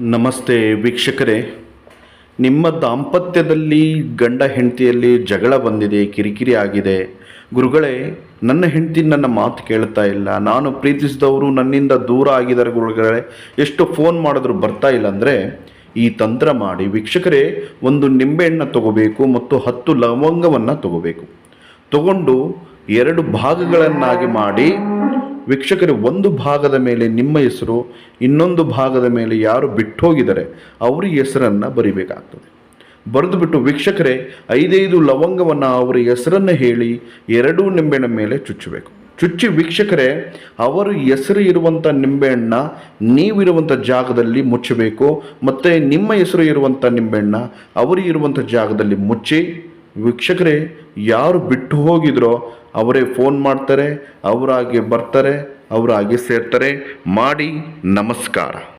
ನಮಸ್ತೆ ವೀಕ್ಷಕರೇ. ನಿಮ್ಮ ದಾಂಪತ್ಯದಲ್ಲಿ ಗಂಡ ಹೆಂಡತಿಯಲ್ಲಿ ಜಗಳ ಬಂದಿದೆ, ಕಿರಿಕಿರಿ ಆಗಿದೆ. ಗುರುಗಳೇ, ನನ್ನ ಹೆಂಡತಿ ನನ್ನ ಮಾತು ಕೇಳ್ತಾ ಇಲ್ಲ. ನಾನು ಪ್ರೀತಿಸಿದವರು ನನ್ನಿಂದ ದೂರ ಆಗಿದ್ದಾರೆ ಗುರುಗಳೇ. ಎಷ್ಟು ಫೋನ್ ಮಾಡಿದ್ರು ಬರ್ತಾ ಇಲ್ಲ ಅಂದರೆ ಈ ತಂತ್ರ ಮಾಡಿ. ವೀಕ್ಷಕರೇ, ಒಂದು ನಿಂಬೆಹಣ್ಣು ತಗೋಬೇಕು ಮತ್ತು ಹತ್ತು ಲವಂಗವನ್ನು ತಗೋಬೇಕು. ತಗೊಂಡು ಎರಡು ಭಾಗಗಳನ್ನಾಗಿ ಮಾಡಿ ವೀಕ್ಷಕರೇ ಒಂದು ಭಾಗದ ಮೇಲೆ ನಿಮ್ಮ ಹೆಸರು, ಇನ್ನೊಂದು ಭಾಗದ ಮೇಲೆ ಯಾರು ಬಿಟ್ಟು ಹೋಗಿದ್ದಾರೆ ಅವರ ಹೆಸರನ್ನು ಬರಿಬೇಕಾಗ್ತದೆ. ಬರೆದು ಬಿಟ್ಟು ವೀಕ್ಷಕರೇ, ಐದೈದು ಲವಂಗವನ್ನು ಅವರ ಹೆಸರನ್ನು ಹೇಳಿ, ಎರಡೂ ನಿಂಬೆಹಣ್ಣ ಮೇಲೆ ಚುಚ್ಚಬೇಕು. ಚುಚ್ಚಿ, ವೀಕ್ಷಕರೇ, ಅವರು ಹೆಸರು ಇರುವಂಥ ನಿಂಬೆಹಣ್ಣ ನೀವಿರುವಂಥ ಜಾಗದಲ್ಲಿ ಮುಚ್ಚಬೇಕು, ಮತ್ತು ನಿಮ್ಮ ಹೆಸರು ಇರುವಂಥ ನಿಂಬೆಹಣ್ಣ ಅವರು ಇರುವಂಥ ಜಾಗದಲ್ಲಿ ಮುಚ್ಚಿ, ವೀಕ್ಷಕರೇ ಯಾರು ಬಿಟ್ಟು ಹೋಗಿದ್ರೋ ಅವರೇ ಫೋನ್ ಮಾಡ್ತಾರೆ ಅವರಾಗೆ ಬರ್ತಾರೆ ಅವರಾಗೆ ಸೇರ್ತಾರೆ. ಮಾಡಿ ನಮಸ್ಕಾರ.